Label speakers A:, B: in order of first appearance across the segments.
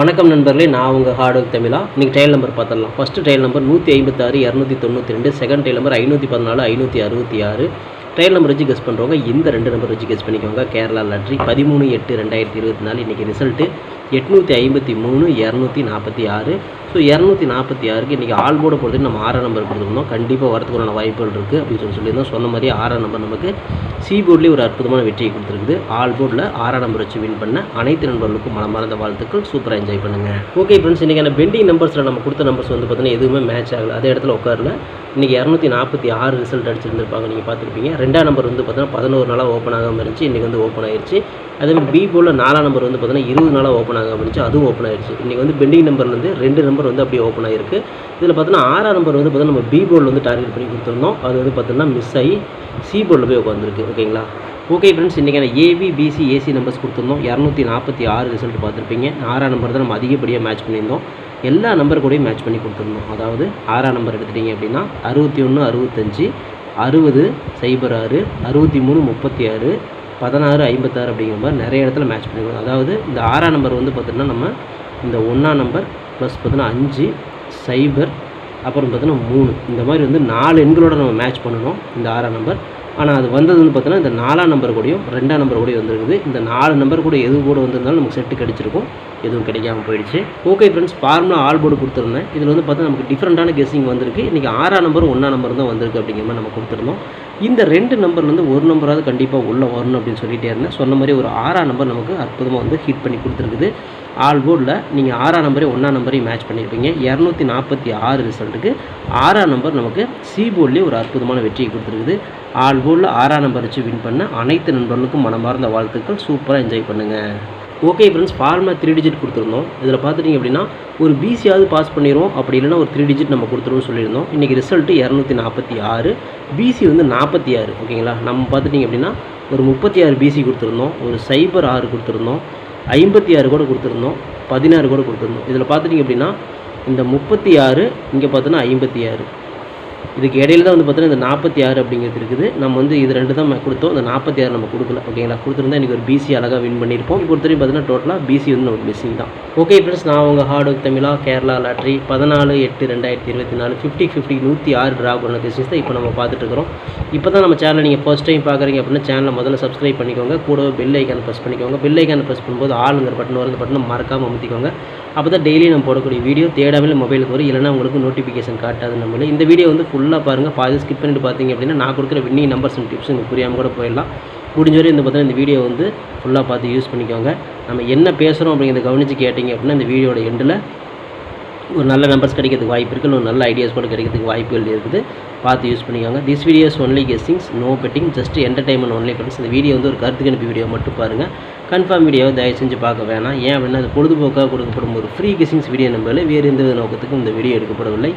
A: வணக்கம் நண்பர்களே நான் உங்கள் ஹார்ட் ஒர்க் தமிழா. இன்றைக்கி ட்ரையல் நம்பர் பார்த்துடலாம். ஃபஸ்ட்டு ட்ரையல் நம்பர் நூற்றி ஐம்பத்தாறு இரநூத்தி தொண்ணூற்றி ரெண்டு செகண்ட் ட்ரையல் நம்பர் ஐநூற்றி பதினாலு ஐநூற்றி அறுபத்தி ஆறு. ட்ரையல் நம்பர் வச்சு கெஸ் பண்ணுறவங்க இந்த ரெண்டு நம்பர் வச்சு கெஸ் பண்ணிக்கோங்க. கேரளா லாட்ரி பதிமூணு எட்டு ரெண்டாயிரத்தி இருபத்தி நாலு இன்றைக்கி ரிசல்ட்டு எட்நூற்றி ஐம்பத்தி மூணு இரநூத்தி நாற்பத்தி ஆறு. ஸோ இரநூத்தி நாற்பத்தி ஆறுக்கு இன்றைக்கி ஆல் போட பொறுத்து நம்ம ஆறாம் நம்பர் கொடுத்துருந்தோம். கண்டிப்பாக வரதுக்கான வாய்ப்புகள் இருக்குது அப்படின்னு சொல்லி சொல்லியிருந்தோம். சொன்ன மாதிரி ஆறாம் நம்பர் நமக்கு சி போர்ட்லேயே ஒரு அற்புதமான வெற்றியை கொடுத்துருக்குது. ஆல் போர்டில் ஆறாம் நம்பர் வச்சு வின் பண்ண அனைத்து நண்பர்களுக்கும் மனமார்ந்த வாழ்த்துக்கள். சூப்பராக என்ஜாய் பண்ணுங்கள் ஓகே ஃப்ரெண்ட்ஸ் இன்றைக்கான பெண்டிங் நம்பர்ஸில் நம்ம கொடுத்த நம்பர்ஸ் வந்து பார்த்தீங்கன்னா எதுவுமே மேட்ச் ஆகலை. அதே இடத்துல உட்காரல. இன்றைக்கி இரநூத்தி நாற்பத்தி ஆறு ரிசல்ட் அடிச்சிருந்துருப்பாங்க. நீங்கள் பார்த்துருப்பீங்க. ரெண்டாம் நம்பர் வந்து பார்த்தோன்னா பதினோரு நாளாக ஓப்பன் ஆகாமல் இருந்துச்சு. இன்றைக்கி வந்து ஓப்பன் ஆயிடுச்சு அதேமாதிரி பி போல் நாலாம் நம்பர் வந்து பார்த்தீங்கன்னா இருபது நாளாக ஓப்பன் ஆகாமல் இருந்துச்சு. அதுவும் ஓப்பன் ஆயிடுச்சு இன்றைக்கி வந்து பெண்டிங் நம்பர்லேருந்து ரெண்டு நம்பர் வந்து அப்படியே ஓப்பன் ஆயிருக்கு. இதில் பார்த்தோன்னா ஆறாம் நம்பர் வந்து பார்த்தீங்கன்னா நம்ம பி போர்டில் வந்து டார்கெட் பண்ணி கொடுத்துருந்தோம். அது வந்து பார்த்தீங்கன்னா மிஸ் ஆகி சி போர்டில் போய் உட்காந்துருக்கு ஓகேங்களா ஓகே ஃப்ரெண்ட்ஸ் இன்றைக்கான ஏபி பிசி ஏசி நம்பர்ஸ் கொடுத்துருந்தோம். இரநூத்தி நாற்பத்தி ஆறு ரிசல்ட் பார்த்துருப்பீங்க. ஆறாம் நம்பர் தான் நம்ம அதிகப்படியாக மேட்ச் பண்ணியிருந்தோம். எல்லா நம்பர் கூடயும் மேட்ச் பண்ணி கொடுத்துருந்தோம். அதாவது ஆறாம் நம்பர் எடுத்துட்டிங்க அப்படின்னா அறுபத்தி ஒன்று அறுபத்தஞ்சு அறுபது சைபர் ஆறு அறுபத்தி மூணு முப்பத்தி ஆறு பதினாறு ஐம்பத்தாறு அப்படிங்கிற மாதிரி நிறைய இடத்துல மேட்ச் பண்ணிக்கணும் அதாவது இந்த ஆறாம் நம்பர் வந்து பார்த்திங்கன்னா நம்ம இந்த ஒன்றாம் நம்பர் ப்ளஸ் பார்த்தீங்கன்னா அஞ்சு சைபர் அப்புறம் பார்த்தீங்கன்னா மூணு. இந்த மாதிரி வந்து நாலு எண்களோட நம்ம மேட்ச் பண்ணணும் இந்த ஆறாம் நம்பர் ஆனால் அது வந்தது வந்து பார்த்தோன்னா இந்த நாலாம் நம்பர் கூடயும் ரெண்டாம் நம்பர் கூடயும் வந்திருக்குது. இந்த நாலு நம்பர் கூட எது கூட வந்திருந்தாலும் நமக்கு செட்டு கிடச்சிருக்கும் எதுவும் கிடைக்காம போயிடுச்சு. Okay friends formula all board கொடுத்துருந்தேன். இதில் வந்து பார்த்தா நமக்கு டிஃப்ரெண்ட்டான கெஸ்ஸிங் வந்திருக்கு. இன்றைக்கி ஆறாம் நம்பர் ஒன்றாம் நம்பர் தான் வந்திருக்கு அப்படிங்கிற மாதிரி நம்ம கொடுத்துருந்தோம். இந்த ரெண்டு நம்பர்லேருந்து ஒரு நம்பராவது கண்டிப்பாக உள்ளே வரணும் அப்படின்னு சொல்லிகிட்டே இருந்தேன். சொன்ன மாதிரி ஒரு ஆறாம் நம்பர் நமக்கு அற்புதமாக வந்து ஹிட் பண்ணி கொடுத்துருக்குது. ஆல் போர்டில் நீங்கள் ஆறாம் நம்பரே ஒன்றாம் நம்பரையும் மேட்ச் பண்ணியிருப்பீங்க இரநூத்தி நாற்பத்தி ஆறு ரிசல்ட்டுக்கு ஆறாம் நம்பர் நமக்கு சி போர்ட்லேயே ஒரு அற்புதமான வெற்றியை கொடுத்துருக்குது. ஆல் போர்டில் ஆறாம் நம்பர் வச்சு வின் பண்ண அனைத்து நண்பர்களுக்கும் மனமார்ந்த வாழ்த்துக்கள். சூப்பராக என்ஜாய் பண்ணுங்கள் ஓகே ஃப்ரெண்ட்ஸ் ஃபார்மாக த்ரீ டிஜிட் கொடுத்துருந்தோம். இதில் பார்த்துட்டிங்க அப்படின்னா ஒரு பிசியாவது பாஸ் பண்ணிடுவோம். அப்படி இல்லைன்னா ஒரு த்ரீ டிஜிட் நம்ம கொடுத்துருவோம்னு சொல்லியிருந்தோம். இன்றைக்கி ரிசல்ட்டு இரநூத்தி நாற்பத்தி ஆறு பிசி வந்து நாற்பத்தி ஆறு ஓகேங்களா நம்ம பார்த்துட்டிங்க அப்படின்னா ஒரு முப்பத்தி ஆறு பிசி கொடுத்துருந்தோம். ஒரு சைபர் ஆறு கொடுத்துருந்தோம். ஐம்பத்தி ஆறு கூட கொடுத்துருந்தோம். பதினாறு கூட கொடுத்துருந்தோம். இதில் பார்த்துட்டிங்க அப்படின்னா இந்த முப்பத்தி ஆறு இங்கே பார்த்தோன்னா ஐம்பத்தி ஆறு. இதுக்கு இடையில தான் வந்து பார்த்தீங்கன்னா இந்த நாற்பத்தி ஆறு அப்படிங்கிறது இருக்குது. நம்ம வந்து இது ரெண்டு தான் கொடுத்தோம். இந்த நாற்பத்தி ஆறு நம்ம கொடுக்கல. ஓகேங்களா கொடுத்துருந்தா இன்றைக்கி ஒரு பிசி அழகாக வின் பண்ணியிருப்போம். இப்போ ஒருத்தரையும் பார்த்தீங்கன்னா டோட்டலாக பிசி வந்து நமக்கு மிஸ்ஸிங் தான். ஓகே ஃப்ரெண்ட்ஸ் நான் உங்கள் ஹார்ட் ஒர்க் தமிழா கேரளா லாட்ரி பதினாலு எட்டு ரெண்டாயிரத்தி இருபத்தி நாலு ஃபிஃப்டி ஃபிஃப்டி நூற்றி ஆறு ட்ரா பண்ண பிஸ்னஸ் தான் இப்போ நம்ம பார்த்துட்டுருக்கிறோம் இப்போ தான் நம்ம சேனலை நீங்கள் ஃபஸ்ட் டைம் பார்க்குறீங்க அப்படின்னா சேனலை முதல்ல சப்ஸ்கிரைப் பண்ணிக்கோங்க. கூட பெல் ஐக்கான ப்ரெஸ் பண்ணிக்கோங்க. பெல் ஐக்கான ப்ரெஸ் பண்ணும்போது ஆளுங்கிற பட்டன் வரது பட்டனை மறக்காமல் அமுத்திக்கோங்க. அப்போ தான் டெய்லி நம்ம போடக்கூடிய வீடியோ தேடாமல் மொபைலுக்கு வரும். இல்லைனா உங்களுக்கு நோட்டிஃபிகேஷன் காட்டாது நம்மளே. இந்த வீடியோ வந்து ஃபுல்லாக பாருங்கள் பாதி ஸ்கிப் பண்ணிட்டு பார்த்தீங்க அப்படின்னா நான் கொடுக்குற வின்னிங் நம்பர்ஸ் அண்ட் டிப்ஸ் உங்களுக்கு புரியாமல் கூட போயிடலாம். முடிஞ்ச வரை இந்த பார்த்தீங்கன்னா இந்த வீடியோ வந்து ஃபுல்லாக பார்த்து யூஸ் பண்ணிக்கோங்க. நம்ம என்ன பேசுகிறோம் அப்படிங்கிறத கவனித்து கேட்டிங்க அப்படின்னா இந்த வீடியோட எண்டில் ஒரு நல்ல நம்பர்ஸ் கிடைக்கிறதுக்கு வாய்ப்பு இருக்குது ஒரு நல்ல ஐடியாஸ் கூட கிடைக்கிறதுக்கு வாய்ப்புகள் இருக்குது. பார்த்து யூஸ் பண்ணிக்கோங்க. This videos only guessings no betting just entertainment only bettings இந்த வீடியோ வந்து ஒரு கருத்து கணிப்பு வீடியோ மட்டும் பாருங்கள் கன்ஃபார்ம் வீடியோவை தயவு செஞ்சு பார்க்க வேணாம். ஏன் அப்படின்னா அது பொழுதுபோக்காக கொடுக்கப்படும் ஒரு ஃப்ரீ கெஸ்ஸிங்ஸ் வீடியோ நம்பரில் வேறு எந்த நோக்கத்துக்கும் இந்த வீடியோ எடுக்கப்படவில்லை.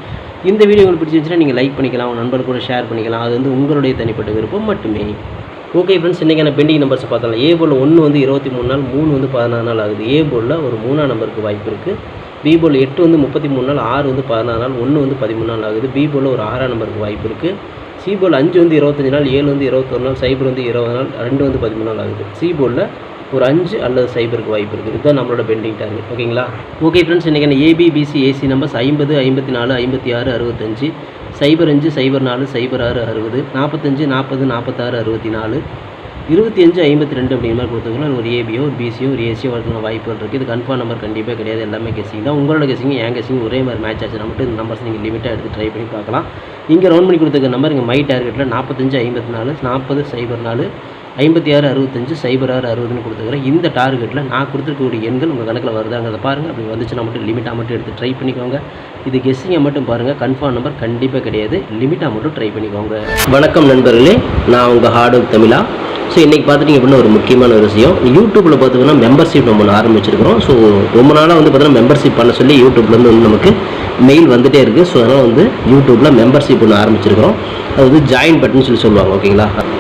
A: இந்த வீடியோ உங்களுக்கு பிடிச்சிருந்துச்சுன்னா நீங்கள் லைக் பண்ணிக்கலாம் உங்கள் நண்பர் கூட ஷேர் பண்ணிக்கலாம். அது வந்து உங்களுடைய தனிப்பட்ட விருப்பம் மட்டுமே. ஓகே ஃப்ரெண்ட்ஸ் இன்றைக்கான பெண்டிங் நம்பர்ஸ் பார்த்தலாம் ஏ போல் ஒன்று வந்து இருபத்தி மூணு நாள் மூணு வந்து பதினாறு நாள் ஆகுது. ஏ போர்டில் ஒரு மூணாம் நம்பருக்கு வாய்ப்பு இருக்குது பி போல் எட்டு வந்து முப்பத்தி மூணு நாள் ஆறு வந்து பதினாறு நாள் ஒன்று வந்து பதிமூணு நாள் ஆகுது. பி போல் ஒரு ஆறாம் நம்பருக்கு வாய்ப்பு இருக்குது சி போல் அஞ்சு வந்து இருபத்தஞ்சி நாள் ஏழு வந்து இருபத்தொரு நாள் சைபர் வந்து இருபது நாள் ரெண்டு வந்து பதிமூணு நாள் ஆகுது. சி போலில் ஒரு அஞ்சு அல்லது சைபருக்கு வாய்ப்பு இருக்குது. இதுதான் நம்மளோட பெண்டிங் டார்கெட் ஓகேங்களா? ஓகே ஃப்ரெண்ட்ஸ் இன்றைக்கான ஏபிபிசி ஏசி நம்பர்ஸ் ஐம்பது ஐம்பத்தி நாலு ஐம்பத்தி ஆறு அறுபத்தஞ்சு. சைபர் அஞ்சு சைபர் நாலு சைபர் ஆறு அறுபது. நாற்பத்தஞ்சு நாற்பது நாற்பத்தாறு அறுபத்தி நாலு. இருபத்தி அஞ்சு ஐம்பத்தி ரெண்டு அப்படிங்கிற மாதிரி கொடுத்துக்கலாம் ஒரு ஏபியோ ஒரு பிசியோ ஒரு ஏசியோ வரதுக்கான வாய்ப்புகள் இருக்குது இது கன்ஃபார்ம் நம்பர் கண்டிப்பாக கிடையாது. எல்லாமே கெஸிங் தான். உங்களோட கெஸிங் என் கெஸிங் ஒரே மாதிரி மேட்ச் ஆச்சு மட்டும் இந்த நம்பர்ஸ் நீங்கள் லிமிட்டாக எடுத்து ட்ரை பண்ணி பார்க்கலாம். இங்கே ரவுண்ட் பண்ணி கொடுத்துருக்க நம்பர் இங்கே மை டார்கெட்டில் நாற்பத்தஞ்சு ஐம்பத்தி நாலு நாற்பது சைபர் நாலு ஐம்பத்தி ஆறு அறுபத்தஞ்சு சைபர் ஆறு அறுபதுன்னு கொடுத்துருக்கிறேன் இந்த டார்கெட்டில் நான் கொடுத்துருக்கக்கூடிய எண்கள் உங்கள் கணக்கில் வருதாங்கிறத பாருங்கள் அப்படி வந்துச்சுன்னா மட்டும் லிமிட்டாக மட்டும் எடுத்து ட்ரை பண்ணிக்கோங்க. இது கெஸ்ஸிங்கை மட்டும் பாருங்கள் கன்ஃபார்ம் நம்பர் கண்டிப்பாக கிடையாது. லிமிட்டாக மட்டும் ட்ரை பண்ணிக்கோங்க. வணக்கம் நண்பர்களே. நான் உங்கள் ஹார்டு தமிழா. ஸோ இன்றைக்கி பார்த்துட்டிங்க அப்படின்னா ஒரு முக்கியமான ஒரு விஷயம். யூடியூப்பில் பார்த்தீங்கன்னா மெம்பர்ஷிப் நம்ம ஒன்று ஆரம்பிச்சிருக்கிறோம். ஸோ ரொம்ப நாளாக வந்து பார்த்தீங்கன்னா மெம்பர்ஷிப் பண்ண சொல்லி யூடியூப்லேருந்து வந்து நமக்கு மெயில் வந்துகிட்டே இருக்குது ஸோ அதனால் வந்து யூடியூப்பில் மெம்பர்ஷிப் ஒன்று ஆரம்பிச்சிருக்கிறோம். அது வந்து ஜாயின் பட்டன் சொல்லி சொல்லுவாங்க ஓகேங்களா?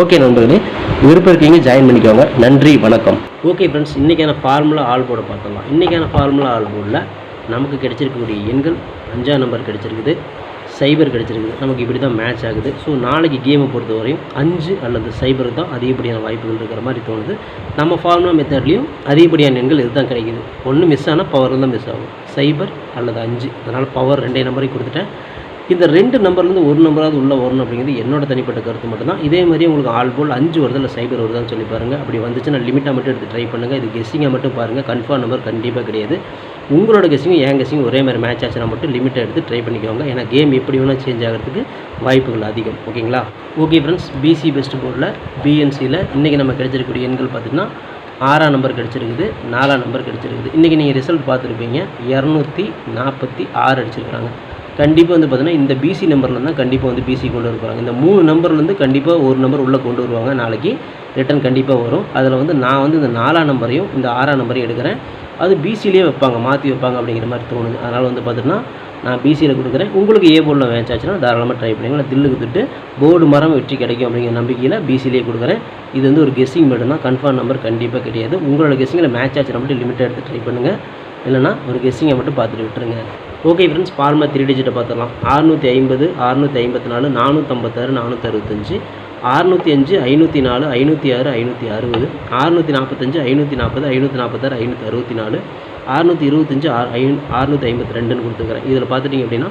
A: ஓகே நண்பர்களே விருப்பம் இருக்கீங்க ஜாயின் பண்ணிக்கோங்க. நன்றி வணக்கம். ஓகே ஃப்ரெண்ட்ஸ் இன்றைக்கான ஃபார்முலா ஆல் போர்டை பார்த்துடலாம். இன்றைக்கான ஃபார்முலா ஆல் போர்டில் நமக்கு கிடைச்சிருக்கக்கூடிய எண்கள் அஞ்சாம் நம்பர் கிடைச்சிருக்குது. சைபர் கிடச்சிருக்குது. நமக்கு இப்படி தான் மேட்ச் ஆகுது. ஸோ நாளைக்கு கேமை பொறுத்தவரையும் அஞ்சு அல்லது சைபர் தான் அதிகப்படியான வாய்ப்புகள் இருக்கிற மாதிரி தோணுது. நம்ம ஃபார்முலா மெத்தட்லேயும் அதிகப்படியான எண்கள் இதுதான் கிடைக்குது. ஒன்று மிஸ் ஆனால் பவர் தான் மிஸ் ஆகும். சைபர் அல்லது அஞ்சு. அதனால் பவர் ரெண்டே நம்பரையும் கொடுத்துட்டேன். இந்த ரெண்டு நம்பர்லேருந்து ஒரு நம்பராவது உள்ளே வரணும் அப்படிங்கிறது என்னோட தனிப்பட்ட கருத்து மட்டும்தான். இதே மாதிரி உங்களுக்கு ஆல் போல் அஞ்சு வருது இல்லை சைபர் வருதான்னு சொல்லி பாருங்கள் அப்படி வந்துச்சுன்னா லிமிட்டாக மட்டும் எடுத்து ட்ரை பண்ணுங்கள் இது கெஸ்ஸிங்காக மட்டும் பாருங்கள் கன்ஃபார்ம் நம்பர் கண்டிப்பாக கிடையாது. உங்களோட கெஸ்ஸிங்கும் என் கெஸ்ஸிங் ஒரே மாதிரி மேட்ச் ஆச்சுன்னா மட்டும் லிமிட்டை எடுத்து ட்ரை பண்ணிக்கோங்க. ஏன்னா கேம் எப்படி வேணால் சேஞ்ச் ஆகிறதுக்கு வாய்ப்புகள் அதிகம். ஓகேங்களா? ஓகே ஃப்ரெண்ட்ஸ் பிசி பெஸ்ட் போர்டில் பிஎன்சியில் இன்றைக்கி நம்ம கிடைச்சிருக்கக்கூடிய எண்கள் பார்த்திங்கன்னா ஆறாம் நம்பர் கிடச்சிருக்குது நாலாம் நம்பர் கிடச்சிருக்குது. இன்றைக்கி நீங்கள் ரிசல்ட் பார்த்துருப்பீங்க. இரநூத்தி நாற்பத்தி ஆறு அடிச்சிருக்கிறாங்க. கண்டிப்பாக வந்து பார்த்தீங்கன்னா இந்த பிசி நம்பரில் தான் கண்டிப்பாக வந்து பிசி கொண்டு வருவாங்க இந்த மூணு நம்பர்லேருந்து கண்டிப்பாக ஒரு நம்பர் உள்ளே கொண்டு வருவாங்க நாளைக்கு. ரிட்டன் கண்டிப்பாக வரும். அதில் வந்து நான் வந்து இந்த நாலாம் நம்பரையும் இந்த ஆறாம் நம்பரையும் எடுக்கிறேன். அது பிசிலேயே வைப்பாங்க மாற்றி வைப்பாங்க அப்படிங்கிற மாதிரி தோணுது. அதனால் வந்து பார்த்தீங்கன்னா நான் பிசியில் கொடுக்குறேன். உங்களுக்கு ஏ போர்டில் மேட்ச் தாராளமாக ட்ரை பண்ணுங்க. நான் திட்டு போர்டு மரம் வெற்றி கிடைக்கும் அப்படிங்கிற நம்பிக்கையில் பிசிலேயே கொடுக்குறேன். இது வந்து ஒரு கெஸ்ஸிங் மட்டும்தான் கன்ஃபார்ம் நம்பர் கண்டிப்பாக கிடையாது. உங்களோட கெஸ்ஸிங்கில் மேட்ச் ஆச்சுன்னா மட்டும் லிமிட்டாக எடுத்து ட்ரை பண்ணுங்கள் இல்லைனா ஒரு கெஸ்ஸிங்கை மட்டும் பார்த்துட்டு விட்டுருங்க. ஓகே ஃப்ரெண்ட்ஸ் ஃபார்மா த்ரீ டிஜிட்டை பார்த்துடலாம். அறுநூற்றி ஐம்பது அறுநூற்றி ஐம்பத்தி நாலு நானூற்றம்பத்தாறு நானூற்றி அறுபத்தஞ்சு அறுநூற்றி அஞ்சு ஐநூற்றி நாலு ஐநூற்றி ஆறு ஐநூற்றி அறுபது. அறுநூற்றி நாற்பத்தஞ்சு ஐநூற்றி நாற்பது ஐநூற்றி நாற்பத்தாறு ஐநூற்றி அறுபத்தி நாலு. அறுநூற்றி இருபத்தஞ்சு ஆறு ஐ அறுநூற்றி ஐம்பத்தி ரெண்டுன்னு கொடுத்துருக்குறேன். இதில் பார்த்துட்டிங்க அப்படின்னா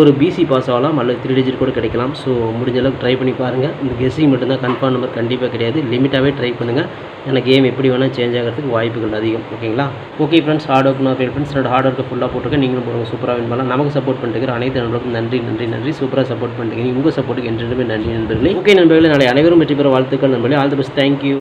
A: ஒரு பிசி பாஸ் ஆகலாம் அல்லது த்ரீ டிஜிட் கூட கிடைக்கலாம். ஸோ முடிஞ்ச அளவுக்கு ட்ரை பண்ணி பாருங்கள் இந்த கெஸ்ஸிங் மட்டும்தான் கன்ஃபார்ம் நம்பர் கண்டிப்பாக கிடையாது. லிமிட்டாகவே ட்ரை பண்ணுங்கள் ஏன்னா கேம் எப்படி வேணால் சேஞ்ச் ஆகிறதுக்கு வாய்ப்புகள் அதிகம். ஓகேங்களா ஓகே ஃப்ரெண்ட்ஸ் ஹார்ட் ஒர்க் நான் ஃப்ரெண்ட்ஸ் என்னோட ஹார்ட் ஒர்க்கை ஃபுல்லாக போட்டுருக்கேன். நீங்களும் போடுங்க. சூப்பராக வின் பண்ணலாம். நமக்கு சப்போர்ட் பண்ணிட்டு அனைத்து நண்பர்களுக்கும் நன்றி நன்றி நன்றி. சூப்பராக சப்போர்ட் பண்ணிட்டு உங்கள் சப்போர்ட்டுக்கு என்றுமே நன்றி நண்பர்களே. ஓகே நண்பர்களே நாளை அனைவரும் வெற்றி பெற வாழ்த்துக்கள் நண்பர்களே. All the best thank you